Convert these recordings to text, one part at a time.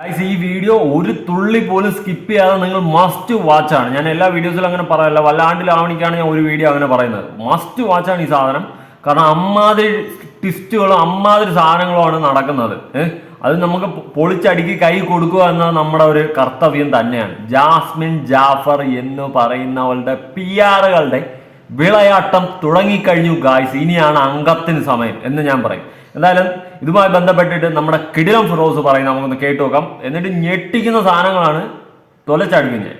Guys, ഈ video ഒരു തുള്ളി പോലും സ്കിപ്പ് ചെയ്യാതെ നിങ്ങൾ മസ്റ്റ് വാച്ച് ആണ്. ഞാൻ എല്ലാ വീഡിയോസിലും അങ്ങനെ പറയാനില്ല വല്ലാണ്ടിൽ ആവണിക്കാണ് ഞാൻ ഒരു വീഡിയോ അങ്ങനെ പറയുന്നത്. മസ്റ്റ് വാച്ച് ആണ് ഈ സാധനം. കാരണം അമ്മാതിരി ട്വിസ്റ്റുകളും അമ്മാതിരി സാധനങ്ങളുമാണ് നടക്കുന്നത്. അത് നമുക്ക് പൊളിച്ചടുക്കി കൈ കൊടുക്കുക എന്നത് നമ്മുടെ ഒരു കർത്തവ്യം തന്നെയാണ്. ജാസ്മിൻ ജാഫർ എന്ന് പറയുന്നവളുടെ പി ആറുകളുടെ വിളയാട്ടം തുടങ്ങിക്കഴിഞ്ഞു ഗായ്സ് ഇനിയാണ് അംഗത്തിന് സമയം എന്ന് ഞാൻ പറയും. എന്തായാലും ഇതുമായി ബന്ധപ്പെട്ടിട്ട് നമ്മുടെ കിടിലം ഫിറോസ് പറയും നമുക്കൊന്ന് കേട്ടു നോക്കാം. എന്നിട്ട് ഞെട്ടിക്കുന്ന സാധനങ്ങളാണ് തൊലച്ചടിക്കുന്നത്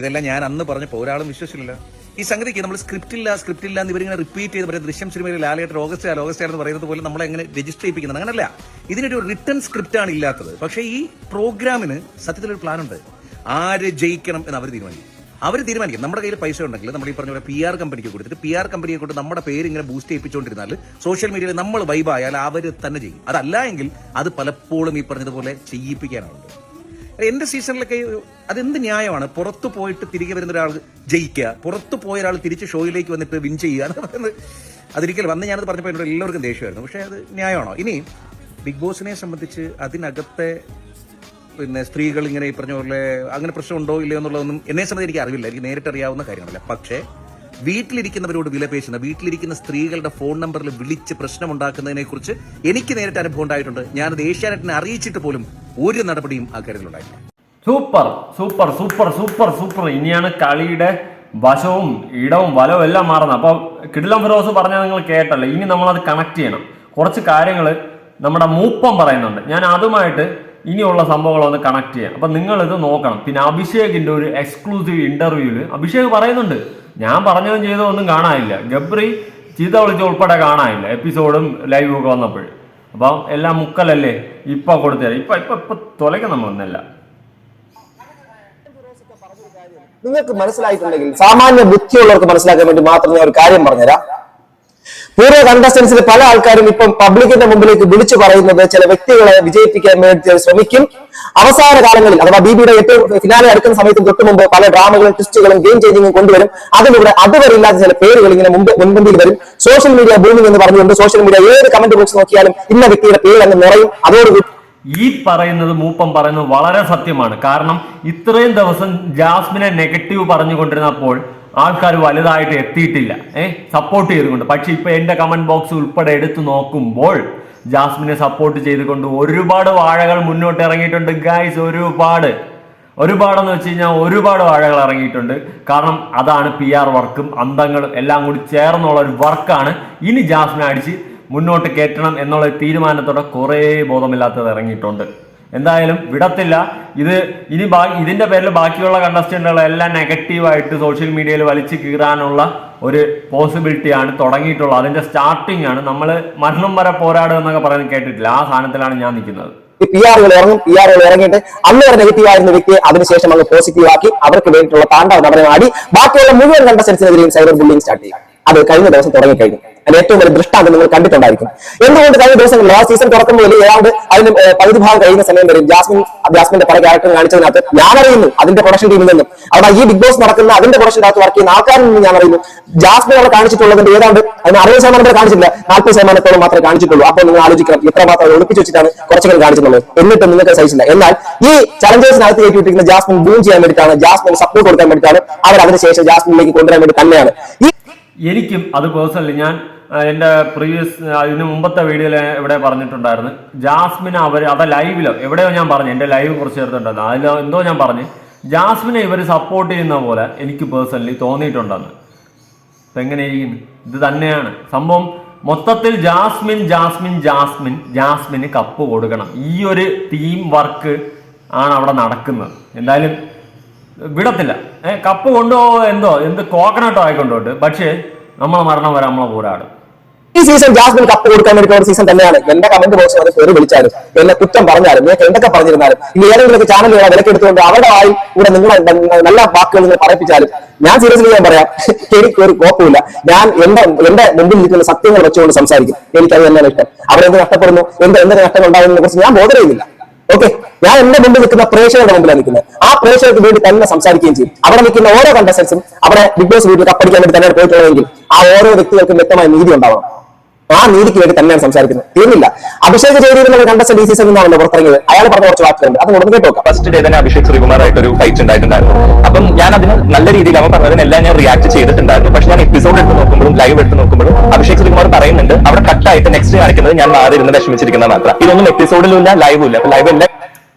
ഇതെല്ലാം ഞാൻ അന്ന് പറഞ്ഞപ്പോൾ ഒരാളും വിശ്വസിച്ചില്ല ഈ സംഗതിക്ക് നമ്മൾ സ്ക്രിപ്റ്റ് ഇല്ല സ്ക്രിപ്റ്റ് ഇല്ല എന്ന് ഇവരിങ്ങനെ റിപ്പീറ്റ് ചെയ്ത് പറയുന്നത് ദൃശ്യം സിനിമയിൽ ലാലേട്ടർ ഓഗസ്റ്റ് ആൽ ഓഗസ്റ്റ് ആയാലും പറയുന്നത് പോലെ നമ്മളെ എങ്ങനെ രജിസ്റ്റർ ചെയ്യിപ്പിക്കുന്നത്? അങ്ങനല്ല. ഇതിനൊരു റിട്ടേൺ സ്ക്രിപ്റ്റ് ആണ് ഇല്ലാത്തത്. പക്ഷേ ഈ പ്രോഗ്രാമിന് സത്യത്തിലൊരു പ്ലാൻ ഉണ്ട്. ആര് ജയിക്കണം എന്ന് അവർ തീരുമാനിക്കും. അവർ തീരുമാനിക്കും. നമ്മുടെ കയ്യിൽ പൈസ ഉണ്ടെങ്കിൽ നമ്മൾ ഈ പറഞ്ഞ പോലെ പി ആർ കമ്പനിക്ക് കൊടുത്തിട്ട് പി ആർ കമ്പനിയെ കൊണ്ട് നമ്മുടെ പേര് ഇങ്ങനെ ബൂസ്റ്റ് ചെയ്യിപ്പിച്ചുകൊണ്ടിരുന്നാൽ സോഷ്യൽ മീഡിയയിൽ നമ്മൾ വൈബായാൽ അവർ തന്നെ ചെയ്യും. അതല്ല എങ്കിൽ അത് പലപ്പോഴും ഈ പറഞ്ഞതുപോലെ ചെയ്യിപ്പിക്കാനുണ്ട്. എന്റെ സീസണിലൊക്കെ അതെന്ത് ന്യായമാണ്? പുറത്തു പോയിട്ട് തിരികെ വരുന്ന ഒരാൾ ജയിക്കുക പുറത്തു പോയ ഒരാൾ തിരിച്ച് ഷോയിലേക്ക് വന്നിട്ട് വിൻ ചെയ്യുക എന്ന് പറയുന്നത് അതൊരിക്കലും വന്ന് ഞാനത് പറഞ്ഞപ്പോൾ എല്ലാവർക്കും ദേഷ്യമായിരുന്നു. പക്ഷേ അത് ന്യായമാണോ? ഇനി ബിഗ് ബോസിനെ സംബന്ധിച്ച് അതിനകത്തെ പിന്നെ സ്ത്രീകൾ ഇങ്ങനെ ഈ പറഞ്ഞ പോലെ അങ്ങനെ പ്രശ്നമുണ്ടോ ഇല്ലയോ എന്നുള്ളതൊന്നും എന്നെ സംബന്ധിച്ച് എനിക്ക് അറിവില്ല. എനിക്ക് നേരിട്ട് അറിയാവുന്ന കാര്യങ്ങളല്ല. പക്ഷേ വീട്ടിലിരിക്കുന്നവരോട് വിലപേശുന്ന വീട്ടിലിരിക്കുന്ന സ്ത്രീകളുടെ ഫോൺ നമ്പറിൽ വിളിച്ച് പ്രശ്നമുണ്ടാക്കുന്നതിനെ കുറിച്ച് എനിക്ക് നേരിട്ട് അനുഭവം ഉണ്ടായിട്ടുണ്ട്. ഞാനത് ഏഷ്യാനെറ്റിനെ അറിയിച്ചിട്ട് പോലും ഒരു നടപടിയും ആ കാര്യത്തിലുണ്ടായിട്ടില്ല super super super super super. ഇനിയാണ് കളിയുടെ വശവും ഇടവും വലവും എല്ലാം മാറുന്നത്. അപ്പോൾ കിടിലം ഫിറോസ് പറഞ്ഞാൽ നിങ്ങൾ കേട്ടല്ലോ. ഇനി നമ്മൾ അത് കണക്ട് ചെയ്യണം. കുറച്ച് കാര്യങ്ങൾ നമ്മുടെ മൂപ്പം പറയുന്നുണ്ട്. ഞാൻ അതുമായിട്ട് ഇനിയുള്ള സംഭവങ്ങളൊന്ന് കണക്ട് ചെയ്യാം. അപ്പം നിങ്ങൾ ഇത് നോക്കണം. പിന്നെ അഭിഷേകിന്റെ ഒരു എക്സ്ക്ലൂസീവ് ഇന്റർവ്യൂവിൽ അഭിഷേക് പറയുന്നുണ്ട്. ഞാൻ പറഞ്ഞതും ചെയ്തതും ഒന്നും കാണാനില്ല. ഗബ്രി ചീത്ത വിളിച്ച ഉൾപ്പെടെ കാണാനില്ല. എപ്പിസോഡും ലൈവും ഒക്കെ വന്നപ്പോൾ അപ്പം എല്ലാം മുക്കലല്ലേ? ഇപ്പൊ കൊടുത്തരാം. ഇപ്പൊ ഇപ്പൊ ഇപ്പൊ തുലയ്ക്ക് നമ്മളൊന്നല്ല നിങ്ങൾക്ക് മനസ്സിലായിട്ടുണ്ടെങ്കിൽ സാമാന്യ ബുദ്ധിയുള്ളവർക്ക് മനസ്സിലാക്കാൻ വേണ്ടി മാത്രം ഞാൻ ഒരു കാര്യം പറഞ്ഞുതരാം. പൂർവ കണ്ടസ്റ്റൻസിൽ പല ആൾക്കാരും ഇപ്പം പബ്ലിക്കിന്റെ മുമ്പിലേക്ക് വിളിച്ചു പറയുന്നത് ചില വ്യക്തികളെ വിജയിപ്പിക്കാൻ വേണ്ടി ശ്രമിക്കും. അവസാന കാലങ്ങളിൽ അഥവാ ബിബിയുടെ ഏറ്റവും ഫിനാലെ അടുക്കുന്ന സമയത്ത് തൊട്ട് മുമ്പ് പല ഡ്രാമകളും ട്വിസ്റ്റുകളും ഗെയിം ചേഞ്ചിങ്ങും കൊണ്ടുവരും. അതിലൂടെ അതുവരെ ഇല്ലാത്ത ചില പേരുകൾ ഇങ്ങനെ മുമ്പ് മുൻപന്തിയിൽ വരും. സോഷ്യൽ മീഡിയ ബൂമിംഗ് എന്ന് പറഞ്ഞുകൊണ്ട് സോഷ്യൽ മീഡിയ ഏത് കമന്റ് ബോക്സ് നോക്കിയാലും ഇന്ന വ്യക്തിയുടെ പേര് അങ്ങ് നിറയും. അതോടുകൂടി ഈ പറയുന്നത് മൂപ്പം പറയുന്നത് വളരെ സത്യമാണ്. കാരണം ഇത്രയും ദിവസം ജാസ്മിനെ നെഗറ്റീവ് പറഞ്ഞുകൊണ്ടിരുന്നപ്പോൾ ആൾക്കാർ വലുതായിട്ട് എത്തിയിട്ടില്ല. ഏഹ് സപ്പോർട്ട് ചെയ്തുകൊണ്ട്. പക്ഷെ ഇപ്പൊ എന്റെ കമന്റ് ബോക്സ് ഉൾപ്പെടെ എടുത്തു നോക്കുമ്പോൾ ജാസ്മിനെ സപ്പോർട്ട് ചെയ്തുകൊണ്ട് ഒരുപാട് വാഴകൾ മുന്നോട്ട് ഇറങ്ങിയിട്ടുണ്ട്. ഗായ്സ് ഒരുപാട്. ഒരുപാടെന്ന് വെച്ച് കഴിഞ്ഞാൽ ഒരുപാട് വാഴകൾ ഇറങ്ങിയിട്ടുണ്ട്. കാരണം അതാണ് പി ആർ വർക്കും അന്തങ്ങളും എല്ലാം കൂടി ചേർന്നുള്ള ഒരു വർക്കാണ്. ഇനി ജാസ്മിനെ അടിച്ച് മുന്നോട്ട് കയറ്റണം എന്നുള്ള തീരുമാനത്തോടെ കുറേ ബോധമില്ലാത്തത് ഇറങ്ങിയിട്ടുണ്ട്. എന്തായാലും വിടത്തില്ല. ഇത് ഇനി ബാ ഇതിന്റെ പേരിൽ ബാക്കിയുള്ള കണ്ടസ്റ്റന്റുകളെല്ലാം നെഗറ്റീവായിട്ട് സോഷ്യൽ മീഡിയയിൽ വലിച്ചു കീറാനുള്ള ഒരു പോസിബിലിറ്റിയാണ് തുടങ്ങിയിട്ടുള്ളത്. അതിന്റെ സ്റ്റാർട്ടിംഗ് ആണ്. നമ്മൾ മരണം വരെ പോരാടും എന്നൊക്കെ പറയുന്നത് കേട്ടിട്ടില്ല. ആ സാധനത്തിലാണ് ഞാൻ നിൽക്കുന്നത്. പി ആറുകൾ ഇറങ്ങും. പി ആറുകൾ ഇറങ്ങിയിട്ട് അന്ന് വരെ നെഗറ്റീവ് ആയിരുന്ന വ്യക്തിയെ അതിനുശേഷം അങ്ങ് പോസിറ്റീവ് ആക്കി അവർക്ക് വേണ്ടിയിട്ടുള്ള താണ്ഡവ നടനം ആടി ബാക്കിയുള്ള മുഴുവൻ കണ്ടസ്റ്റൻസിനെതിരെയും സൈബർ ബുള്ളിംഗ് സ്റ്റാർട്ട് ചെയ്യും. അത് കഴിഞ്ഞ ദിവസം തുടങ്ങിക്കഴിഞ്ഞു. അതിന്റെ ഏറ്റവും വലിയ ദൃഷ്ടാന്തം നിങ്ങൾ കണ്ടിട്ടുണ്ടായിരിക്കും എന്തുകൊണ്ട് കഴിഞ്ഞ ദിവസങ്ങളിൽ ആ സീസൺ തുറക്കുമ്പോൾ ഏതാണ്ട് അതിന് പകുതി ഭാഗം കഴിയുന്ന സമയം വരും ജാസ്മിൻ ജാസ്മിന്റെ പല ക്യാരക്ടർ കാണിച്ചതിനകത്ത് ഞാൻ അറിയുന്നു അതിന്റെ പ്രൊഡക്ഷൻ ടീമിൽ നിന്നും. അവിടെ ഈ ബിഗ് ബോസ് നടക്കുന്ന അതിന്റെ പ്രൊഡക്ഷൻ അകത്ത് വർക്ക് ചെയ്യുന്ന ആൾക്കാരിൽ നിന്ന് ഞാൻ അറിയുന്നു ജാസ്മിൻ അവിടെ കാണിച്ചിട്ടുള്ളതിന്റെ ഏതാണ്ട് അതിന് അറുപത് ശതമാനം വരെ കാണിച്ചില്ല നാൽപ്പത് ശതമാനത്തോളം മാത്രമേ കാണിച്ചിട്ടുള്ളൂ. അപ്പോൾ നിങ്ങൾ ആലോചിക്കണം ഇത്രമാത്രം ഒളിപ്പിച്ച് വെച്ചിട്ടാണ് കുറച്ചുകൾ കാണിച്ചിട്ടുള്ളത്. എന്നിട്ട് നിങ്ങൾക്ക് സഹിച്ചില്ല. എന്നാൽ ഈ ചലഞ്ചേഴ്സിനകത്ത് കയറ്റിയിട്ടിരിക്കുന്ന ജാസ്മിൻ ബൂം ചെയ്യാൻ വേണ്ടിയിട്ടാണ് ജാസ്മിൻ സപ്പോർട്ട് കൊടുക്കാൻ വേണ്ടിയിട്ടാണ് അവർ അതിനുശേഷം ജാസ്മിനിലേക്ക് കൊണ്ടുവരാൻ വേണ്ടി തന്നെയാണ്. എനിക്കും അത് പേഴ്സണലി ഞാൻ എന്റെ പ്രീവിയസ് അതിന് മുമ്പത്തെ വീഡിയോയിൽ എവിടെ പറഞ്ഞിട്ടുണ്ടായിരുന്നു. ജാസ്മിൻ അവർ അത് ലൈവിലോ എവിടെയോ ഞാൻ പറഞ്ഞു എന്റെ ലൈവ് കുറച്ച് ചേർത്തിട്ടുണ്ടായിരുന്നു അതിലോ എന്തോ ഞാൻ പറഞ്ഞു ജാസ്മിനെ ഇവർ സപ്പോർട്ട് ചെയ്യുന്ന പോലെ എനിക്ക് പേഴ്സണലി തോന്നിയിട്ടുണ്ടെന്ന്. ഇപ്പം എങ്ങനെയിരിക്കുന്നു? ഇത് തന്നെയാണ്. സംഭവം മൊത്തത്തിൽ ജാസ്മിൻ ജാസ്മിൻ ജാസ്മിൻ ജാസ്മിന് കപ്പ് കൊടുക്കണം. ഈ ഒരു ടീം വർക്ക് ആണ് അവിടെ നടക്കുന്നത്. എന്തായാലും വിടത്തില്ല. കപ്പ് കൊണ്ടുപോകോ എന്തോ എന്ത് കോക്കനട്ടോ ആയിക്കൊണ്ടോട്ട് പക്ഷേ നമ്മളെ മരണം വരെ നമ്മളെ പോരാടും. ഈ സീസൺ ജാസ്മിൻ കപ്പ് കൊടുക്കാൻ വേണ്ടി ഒരു സീസൺ തന്നെയാണ്. എന്റെ കമന്റ് ബോക്സിൽ അത് കയറി വിളിച്ചാലും എന്നെ കുറ്റം പറഞ്ഞാലും നിങ്ങൾക്ക് എന്തൊക്കെ പറഞ്ഞിരുന്നാലും ഇനി ഏതെങ്കിലും ചാനലുകളെ വിലക്കെടുത്തുകൊണ്ട് അവരുടെ വായി ഇവിടെ നിങ്ങളെ നല്ല വാക്കുകൾ നിങ്ങൾ പറയിപ്പിച്ചാലും ഞാൻ സീരിയസ്ലി ഞാൻ പറയാം എനിക്ക് ഒരു കുഴപ്പമില്ല. ഞാൻ എന്റെ എന്റെ മുമ്പിൽ ഇരിക്കുന്ന സത്യങ്ങൾ വെച്ചുകൊണ്ട് സംസാരിക്കും. എനിക്കത് തന്നെയാണ് ഇഷ്ടം. അവരെന്ത് നഷ്ടപ്പെടുന്നു? എന്ത് എന്തൊക്കെ നഷ്ടം ഉണ്ടാകുന്നതിനെ കുറിച്ച് ഞാൻ ബോധറിയുന്നില്ല ഓക്കെ ഞാൻ എന്റെ മുമ്പിൽ നിൽക്കുന്ന പ്രേക്ഷകരുടെ മുമ്പിലാണ് നിൽക്കുന്നത്. ആ പ്രേക്ഷകർക്ക് വേണ്ടി തന്നെ സംസാരിക്കുകയും ചെയ്യും. അവിടെ നിൽക്കുന്ന ഓരോ കണ്ടസ്റ്റൻസും അവിടെ ബിഗ് ബോസ് വീട്ടിൽ കപ്പടിക്കാൻ വേണ്ടി തന്നെ പോയിട്ടുള്ളതെങ്കിൽ ആ ഓരോ വ്യക്തികൾക്കും വ്യക്തമായ നീതി ഉണ്ടാവണം. ആ നീതിക്ക് വേണ്ടി തന്നെയാണ് സംസാരിക്കുന്നത്. തീർന്നില്ല. അഭിഷേക് ചെയ്തി എന്നുള്ള ഡി സി സീസണിൽ നിന്നാണല്ലോ പുറത്തിറങ്ങിയത്. അയാൾ പറഞ്ഞ കുറച്ച് വാക്കുകളുണ്ട്. അത് ഉടനെ കേട്ടോ ഫസ്റ്റ് ഡേ തന്നെ അഭിഷേക് ശ്രീകുമാറായിട്ട് ഒരു ഫൈറ്റ് ഉണ്ടായിട്ടുണ്ടായിരുന്നു. അപ്പം ഞാൻ അതിന് നല്ല രീതിയിൽ അവൻ പറഞ്ഞതിനെല്ലാം ഞാൻ റിയാക്ട് ചെയ്തിട്ടുണ്ടായിരുന്നു. പക്ഷെ ഞാൻ എപ്പിസോഡ് എടുത്ത് നോക്കുമ്പോഴും ലൈവ് എടുത്ത് നോക്കുമ്പോഴും അഭിഷേക് ശ്രീകുമാർ പറയുന്നുണ്ട് അവിടെ കട്ടായിട്ട് നെക്സ്റ്റ് കാണിക്കുന്നത് ഞാൻ മാറി ഇരുന്ന് വിഷമിച്ചിരിക്കുന്നത് മാത്രം. ഇതൊന്നും എപ്പിസോഡിലും ഇല്ല ലൈവും ഇല്ല. ലൈവ് എല്ലാം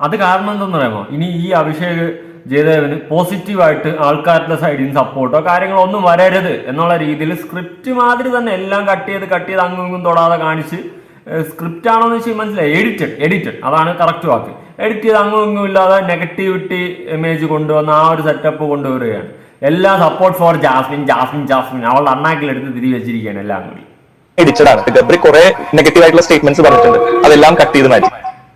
അത് കാരണം എന്തെന്ന് പറയുമോ ഇനി ഈ അഭിഷേക് ജയദേവന് പോസിറ്റീവായിട്ട് ആൾക്കാരുടെ സൈഡിൽ നിന്ന് സപ്പോർട്ടോ കാര്യങ്ങളോ ഒന്നും വരരുത് എന്നുള്ള രീതിയിൽ സ്ക്രിപ്റ്റ് മാതിരി തന്നെ എല്ലാം കട്ട് ചെയ്ത് കട്ട് ചെയ്ത് അങ്ങും ഇങ്ങും തൊടാതെ കാണിച്ച് സ്ക്രിപ്റ്റ് ആണോ എന്ന് വെച്ചാൽ മനസ്സിലായി. എഡിറ്റഡ് എഡിറ്റഡ് അതാണ് കറക്റ്റ് വാക്ക്. എഡിറ്റ് ചെയ്ത് അങ്ങും ഇങ്ങും ഇല്ലാതെ നെഗറ്റിവിറ്റി ഇമേജ് കൊണ്ടുവന്ന ആ ഒരു സെറ്റപ്പ് കൊണ്ടുവരികയാണ്. എല്ലാ support for Jasmine Jasmine Jasmine. അവളുടെ അണ്ണാക്കിലെടുത്ത് തിരി വെച്ചിരിക്കുകയാണ് എല്ലാം കൂടി. എഡിറ്റഡ് ഗബ്രി കുറെ നെഗറ്റീവ് ആയിട്ടുള്ള സ്റ്റേറ്റ്മെന്റ്സ് പറഞ്ഞിട്ടുണ്ട്. അതെല്ലാം കട്ട് ചെയ്ത് മാറ്റി.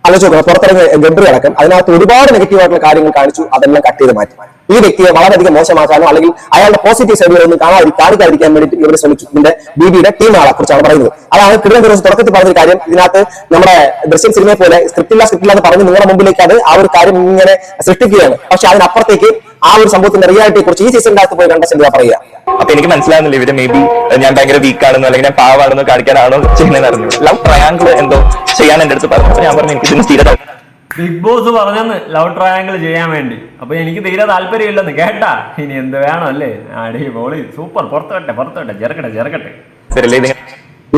ആലോചിച്ച് നോക്കണം. പുറത്തിറങ്ങിയ ഗബ്രി അടക്കം അതിനകത്ത് ഒരുപാട് നെഗറ്റീവ് ആയിട്ടുള്ള കാര്യങ്ങൾ കാണിച്ചു അതെല്ലാം കട്ട് ചെയ്ത് മാറ്റി. ഈ വ്യക്തിയെ വളരെയധികം മോശമാക്കാനോ അല്ലെങ്കിൽ അയാളുടെ പോസിറ്റീവ് സൈഡുകളൊന്നും കാണാതി കാണിക്കാതിരിക്കാൻ വേണ്ടിയിട്ട് ഇവർ ശ്രമിച്ചു. ഇതിന്റെ ബിബിയുടെ ടീം ആളെ കുറിച്ചാണ് പറയുന്നത്. അതാണ് കിടന്ന ദിവസം തുടക്കത്തിൽ പറഞ്ഞൊരു കാര്യം. ഇതിനകത്ത് നമ്മുടെ ദൃശ്യം സിനിമയെ പോലെ സ്ക്രിപ്റ്റില്ല സ്ക്രിപ്റ്റില്ല എന്ന് പറഞ്ഞ് നിങ്ങളുടെ മുമ്പിലേക്ക് അത് ആ ഒരു കാര്യം ഇങ്ങനെ സൃഷ്ടിക്കുകയാണ്. പക്ഷെ അതിനപ്പുറത്തേക്ക് ആ ഒരു സംഭവത്തിന്റെ റിയാലിറ്റിയെ കുറിച്ച് ഈ സീസണിന്റെ അകത്ത് പോയി ചിന്ത പറയുക. അപ്പൊ എനിക്ക് മനസ്സിലാവുന്നില്ല ഇവർ മേ ബി ഞാൻ ഭയങ്കര വീക്കാണെന്നോ അല്ലെങ്കിൽ ഞാൻ പാവാണെന്നോ കാണിക്കാനാണോ ചെയ്യുന്നതെന്ന് അറിഞ്ഞു ലവ് ട്രയാങ്കിൾ എന്തോ ചെയ്യാൻ എന്റെ അടുത്ത് പറഞ്ഞു. ഞാൻ പറഞ്ഞു എനിക്ക് ഇതിന് സ്ഥിരത ബിഗ് ബോസ് പറഞ്ഞെന്ന് ലവ് ട്രയാങ്കിൾ ചെയ്യാൻ വേണ്ടി. അപ്പൊ എനിക്ക് തീരെ താല്പര്യമില്ലെന്ന് കേട്ടാ. ഇനി എന്ത് വേണം അല്ലേ? അടിപൊളി സൂപ്പർ പുറത്തോട്ടെ പുറത്തോട്ടെ ചെറുക്കട്ടെ ചെറുക്കട്ടെ.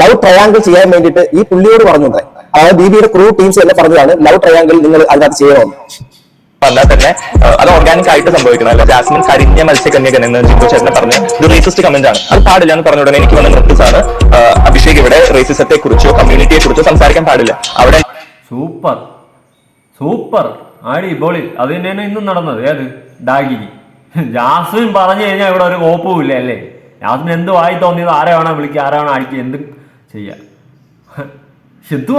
ലവ് ട്രയാങ്കിൾ ചെയ്യാൻ വേണ്ടിയിട്ട് ഈ പുള്ളിയോട് പറഞ്ഞുണ്ട്. അതായത് ബിബിയുടെ ക്രൂ ടീംസ് എല്ലാം പറഞ്ഞതാണ് ലവ് ട്രയാങ്കിൾ നിങ്ങൾ അതിനകത്ത് ചെയ്യണമെന്ന് വന്നാൽ തന്നെ അത് ഓർഗാനിക് ആയിട്ട് സംഭവിക്കണം അല്ല ജാസ്മിൻ കരിഞ്ഞ മത്സ്യകന്യകൻ എന്ന് ജിത്തു ചേട്ടനെ പറഞ്ഞ് ഇത് റേസിസ്റ്റ് കമന്റ് ആണ്. അത് പാടില്ല എന്ന് പറഞ്ഞ ഉടനെ എനിക്ക് വന്ന നോട്ടീസ് അഭിഷേക് റേസിസത്തെ കുറിച്ചോ കമ്മ്യൂണിറ്റിയെ കുറിച്ചോ സംസാരിക്കാൻ പാടില്ല. അവിടെ സൂപ്പർ. സൂപ്പർ. ആടി ബോളി അത് തന്നെയാണ് ഇന്നും നടന്നത്. ഏത്? ഡാഗിനി ജാസ്മിൻ പറഞ്ഞു കഴിഞ്ഞാൽ ഇവിടെ ഒരു കോപ്പും ഇല്ല അല്ലേ? ജാസ്മിൻ എന്ത് വായി തോന്നിയത്? ആരെ വേണം വിളിക്കുക ആരെ വേണം അടിക്കുക എന്തും ചെയ്യാം? ഇത്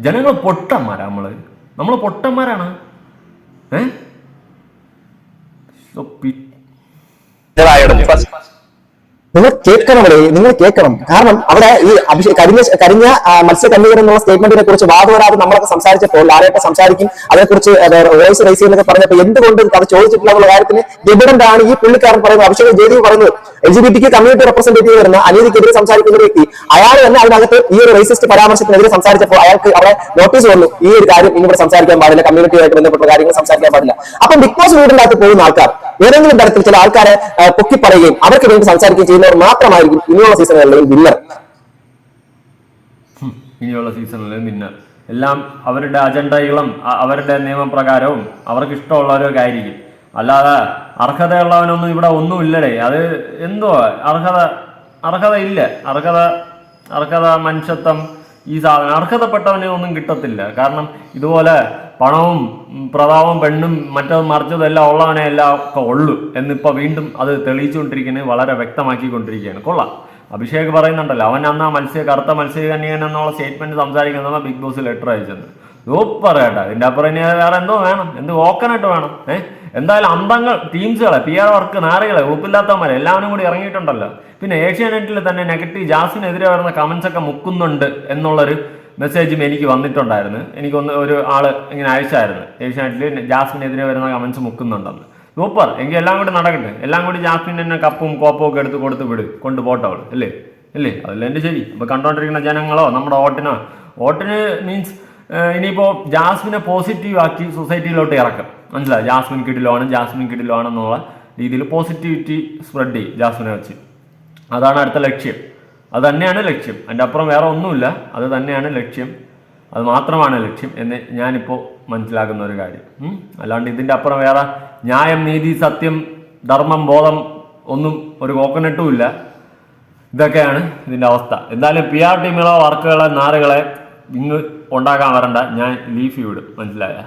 ജനങ്ങൾ പൊട്ടന്മാരാ നമ്മൾ. നമ്മൾ പൊട്ടന്മാരാണ്. ഏ ഓ, പി- വായടഞ്ഞു ഫസ്റ്റ് നിങ്ങൾ കേൾക്കണം അവിടെ നിങ്ങൾ കേൾക്കണം. കാരണം അവിടെ ഈ അഭിഷേക് കരിഞ്ഞ കരിഞ്ഞ മത്സ്യകന്യകർ എന്നുള്ള സ്റ്റേറ്റ്മെന്റിനെ കുറിച്ച് വാദവരാതെ നമ്മളൊക്കെ സംസാരിച്ചപ്പോൾ ലാലേട്ട സംസാരിക്കും അതിനെക്കുറിച്ച് വോയിസ് റൈസ് ചെയ്യുന്നൊക്കെ പറഞ്ഞപ്പോൾ എന്തുകൊണ്ട് അത് ചോദിച്ചിട്ടില്ല എന്നുള്ള കാര്യത്തിന് എവിഡന്റ് ആണ് ഈ പുള്ളിക്കാരൻ പറയുന്നത് അഭിഷേക് ജയദേവ് പറയുന്നത്. എൽ ജി ബി ടിക്ക് കമ്മ്യൂണിറ്റി റെപ്രസെന്റേറ്റീവ് വരുന്ന അനീതിക്കെതിരെ സംസാരിക്കുന്ന വ്യക്തി അയാൾ തന്നെ അതിനകത്ത് ഈ ഒരു റേസിസ്റ്റ് പരാമർശത്തിനെതിരെ സംസാരിച്ചപ്പോൾ അയാൾക്ക് അവിടെ നോട്ടീസ് വന്നു ഈ ഒരു കാര്യം ഇനി ഇവിടെ സംസാരിക്കാൻ പാടില്ല കമ്മ്യൂണിറ്റിയുമായിട്ട് ബന്ധപ്പെട്ട കാര്യങ്ങൾ സംസാരിക്കാൻ പാടില്ല. അപ്പം ബിഗ് ബോസ് വീടിന്റെ അകത്ത് പോകുന്ന ആൾക്കാർ ഏതെങ്കിലും തരത്തിൽ ചില ആൾക്കാരെ പൊക്കി പറയുകയും അവർക്ക് വേണ്ടി സംസാരിക്കുകയും ചെയ്യുന്നവർ മാത്രമായിരിക്കും ഇനിയുള്ള സീസണുകളിൽ വിന്നർ ഇനിയുള്ള സീസണിലെ വിന്നർ എല്ലാം അവരുടെ അജണ്ടകളും അവരുടെ നിയമപ്രകാരവും അവർക്ക് ഇഷ്ടമുള്ളവരൊക്കെ ആയിരിക്കും. അല്ലാതെ അർഹതയുള്ളവനൊന്നും ഇവിടെ ഒന്നുമില്ലടേ അത് എന്തോ അർഹത അർഹത ഇല്ല അർഹത അർഹത മനുഷ്യത്വം ഈ സാധനം അർഹതപ്പെട്ടവനെ ഒന്നും കിട്ടത്തില്ല. കാരണം ഇതുപോലെ പണവും പ്രതാപവും പെണ്ണും മറ്റത് മറിച്ചതെല്ലാം ഉള്ളവനെ എല്ലാം ഒക്കെ ഉള്ളൂ എന്നിപ്പോൾ വീണ്ടും അത് തെളിയിച്ചുകൊണ്ടിരിക്കുന്നത് വളരെ വ്യക്തമാക്കിക്കൊണ്ടിരിക്കുകയാണ്. കൊള്ളാം. അഭിഷേക് പറയുന്നുണ്ടല്ലോ അവൻ അന്ന് ആ മത്സ്യ കറുത്ത മത്സ്യകന്യകൻ എന്നുള്ള സ്റ്റേറ്റ്മെന്റ് സംസാരിക്കുന്നതാണ് ബിഗ് ബോസ് ലെറ്റർ അയച്ചത് സൂപ്പർ കേട്ടോ ഇതിന്റെ അപ്പുറം ഇനി വേറെ എന്തോ വേണം. എന്ത് ഓക്കനായിട്ട് വേണം ഏഹ് എന്തായാലും അന്തങ്ങൾ ടീംസുകളെ പി ആർ വർക്ക് നാറികളെ ഉറപ്പില്ലാത്തവന്മാരെ എല്ലാവരും കൂടി ഇറങ്ങിയിട്ടുണ്ടല്ലോ. പിന്നെ ഏഷ്യാനെറ്റിൽ തന്നെ നെഗറ്റീവ് ജാസിനെതിരെ വരുന്ന കമന്റ്സ് ഒക്കെ മുക്കുന്നുണ്ട് എന്നുള്ളൊരു മെസ്സേജും എനിക്ക് വന്നിട്ടുണ്ടായിരുന്നു. എനിക്കൊന്ന് ഒരു ആൾ ഇങ്ങനെ അയച്ചായിരുന്നു. ഏഷ്യാനെറ്റിൽ ജാസ്മിനെതിരെ വരുന്ന കമന്റ്സ് മുക്കുന്നുണ്ടെന്ന്. സൂപ്പർ എങ്കിൽ എല്ലാം കൂടി നടക്കട്ടെ. എല്ലാം കൂടി ജാസ്മിൻ തന്നെ കപ്പും കോപ്പും ഒക്കെ എടുത്ത് കൊടുത്ത് വിട്. കൊണ്ട് പോട്ടവൾ അല്ലേ? അല്ലേ? അതല്ല എന്റെ ശരി. അപ്പൊ കണ്ടുകൊണ്ടിരിക്കുന്ന ജനങ്ങളോ നമ്മുടെ വോട്ടിനോ? വോട്ടിന് മീൻസ് ഇനിയിപ്പോൾ ജാസ്മിനെ പോസിറ്റീവ് ആക്കി സൊസൈറ്റിയിലോട്ട് ഇറക്കും. മനസ്സിലായി? ജാസ്മിൻ കിടിലാണ് ജാസ്മിൻ കിടിലാണെന്നുള്ള രീതിയിൽ പോസിറ്റിവിറ്റി സ്പ്രെഡ് ചെയ്യും ജാസ്മിനെ വെച്ച്. അതാണ് അടുത്ത ലക്ഷ്യം. അത് തന്നെയാണ് ലക്ഷ്യം. അതിന്റെ അപ്പുറം വേറെ ഒന്നുമില്ല. അത് തന്നെയാണ് ലക്ഷ്യം. അത് മാത്രമാണ് ലക്ഷ്യം എന്ന് ഞാനിപ്പോൾ മനസ്സിലാക്കുന്ന ഒരു കാര്യം. അല്ലാണ്ട് ഇതിന്റെ അപ്പുറം വേറെ ന്യായം നീതി സത്യം ധർമ്മം ബോധം ഒന്നും ഒരു കോക്കനട്ടും ഇല്ല. ഇതൊക്കെയാണ് ഇതിന്റെ അവസ്ഥ. എന്തായാലും പി ആർ ടീമുകളോ വർക്കുകളെ നാറുകളെ ഇങ്ങ് ഉണ്ടാക്കാൻ വരണ്ട. ഞാൻ ലീഫ് വിടും മനസ്സിലായ?